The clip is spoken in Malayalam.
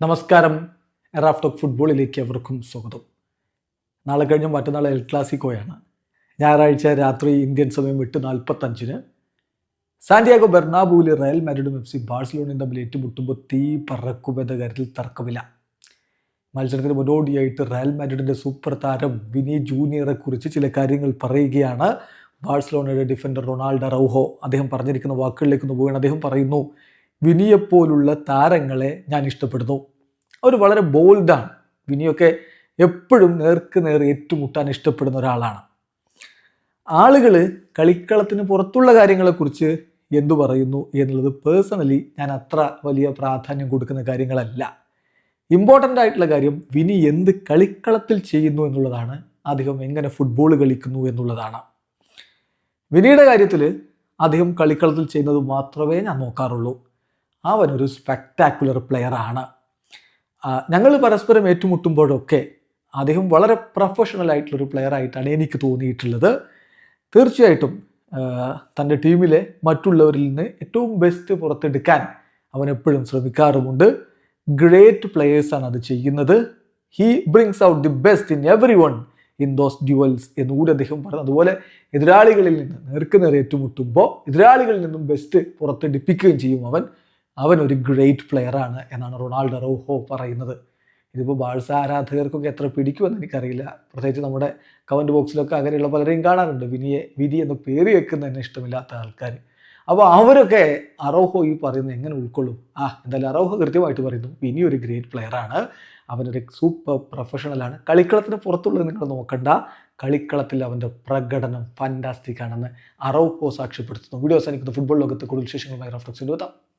നമസ്കാരം. എറാഫ് ടോക്ക് ഫുട്ബോളിലേക്ക് അവർക്കും സ്വാഗതം. നാളെ കഴിഞ്ഞ മറ്റന്നാൾ എൽ ക്ലാസിക്കോയാണ്. ഞായറാഴ്ച രാത്രി ഇന്ത്യൻ സമയം എട്ട് നാൽപ്പത്തഞ്ചിന് സാന്റിയാഗോ ബെർണാബൂവിൽ റയൽ മാഡ്രിഡും എഫ് സി ബാഴ്സലോണയും തമ്മിൽ ഏറ്റുമുട്ടുമ്പോൾ തീ പറക്കുമെന്ന കാര്യത്തിൽ തർക്കമില്ല. മത്സരത്തിന് മുന്നോടിയായിട്ട് റയൽ മാഡ്രിഡിന്റെ സൂപ്പർ താരം വിനി ജൂനിയറെ കുറിച്ച് ചില കാര്യങ്ങൾ പറയുകയാണ് ബാഴ്സലോണയുടെ ഡിഫൻഡർ റൊണാൾഡോ റൗഹോ അദ്ദേഹം പറഞ്ഞിരിക്കുന്ന വാക്കുകളിലേക്ക് ഒന്ന് പോവുകയാണ്. അദ്ദേഹം പറയുന്നു വിനിയെപ്പോലുള്ള താരങ്ങളെ ഞാൻ ഇഷ്ടപ്പെടുന്നു. അവർ വളരെ ബോൾഡാണ് വിനിയൊക്കെ എപ്പോഴും നേർക്ക് നേർ ഏറ്റുമുട്ടാൻ ഇഷ്ടപ്പെടുന്ന ഒരാളാണ്. ആളുകൾ കളിക്കളത്തിന് പുറത്തുള്ള കാര്യങ്ങളെക്കുറിച്ച് എന്തു പറയുന്നു എന്നുള്ളത് പേഴ്സണലി ഞാൻ അത്ര വലിയ പ്രാധാന്യം കൊടുക്കുന്ന കാര്യങ്ങളല്ല. ഇമ്പോർട്ടന്റ് ആയിട്ടുള്ള കാര്യം വിനി എന്ത് കളിക്കളത്തിൽ ചെയ്യുന്നു എന്നുള്ളതാണ്. അദ്ദേഹം എങ്ങനെ ഫുട്ബോൾ കളിക്കുന്നു എന്നുള്ളതാണ്. വിനിയുടെ കാര്യത്തിൽ അദ്ദേഹം കളിക്കളത്തിൽ ചെയ്യുന്നത് മാത്രമേ ഞാൻ നോക്കാറുള്ളൂ. അവനൊരു സ്പെക്ടാക്കുലർ പ്ലെയറാണ് ഞങ്ങൾ പരസ്പരം ഏറ്റുമുട്ടുമ്പോഴൊക്കെ അദ്ദേഹം വളരെ പ്രൊഫഷണൽ ആയിട്ടുള്ളൊരു പ്ലെയർ ആയിട്ടാണ് എനിക്ക് തോന്നിയിട്ടുള്ളത്. തീർച്ചയായിട്ടും തന്റെ ടീമിലെ മറ്റുള്ളവരിൽ നിന്ന് ഏറ്റവും ബെസ്റ്റ് പുറത്തെടുക്കാൻ അവൻ എപ്പോഴും ശ്രമിക്കാറുമുണ്ട്. ഗ്രേറ്റ് പ്ലെയേഴ്സാണ് അത് ചെയ്യുന്നത്. He brings out the best in every one in those duels എന്നുകൂടി അദ്ദേഹം പറഞ്ഞു. അതുപോലെ എതിരാളികളിൽ നിന്ന് നേർക്ക് നേരെ ഏറ്റുമുട്ടുമ്പോൾ എതിരാളികളിൽ നിന്നും ബെസ്റ്റ് പുറത്തെടുപ്പിക്കുകയും ചെയ്യും അവൻ. അവൻ ഒരു ഗ്രേറ്റ് പ്ലെയറാണ് എന്നാണ് റൊണാൾഡോ റോഹോ പറയുന്നത്. ഇതിപ്പോൾ ബാഴ്സ ആരാധകർക്കൊക്കെ എത്ര പിടിക്കുമെന്ന് എനിക്കറിയില്ല. പ്രത്യേകിച്ച് നമ്മുടെ കമന്റ് ബോക്സിലൊക്കെ അങ്ങനെയുള്ള പലരെയും കാണാറുണ്ട്. വിനിയെ വിധി എന്ന് പേര് വെക്കുന്ന തന്നെ ഇഷ്ടമില്ലാത്ത ആൾക്കാർ. അപ്പോൾ അവരൊക്കെ അറോഹോ ഈ പറയുന്നത് എങ്ങനെ ഉൾക്കൊള്ളും? ആ എന്തായാലും അറോഹോ കൃത്യമായിട്ട് പറയുന്നു. വിനി ഒരു ഗ്രേറ്റ് പ്ലെയറാണ് അവനൊരു സൂപ്പർ പ്രൊഫഷണലാണ് കളിക്കളത്തിന് പുറത്തുള്ളത് നിങ്ങൾ നോക്കണ്ട. കളിക്കളത്തിൽ അവന്റെ പ്രകടനം ഫാന്റാസ്റ്റിക് ആണെന്ന് അറോഹോ സാക്ഷ്യപ്പെടുത്തുന്നു. വീഡിയോ അവസാനിക്കുന്ന. ഫുട്ബോൾ ലോകത്ത് കൂടുതൽ വിശേഷങ്ങളുമായി റഫ്ലക്സിന്റെ എത്താം.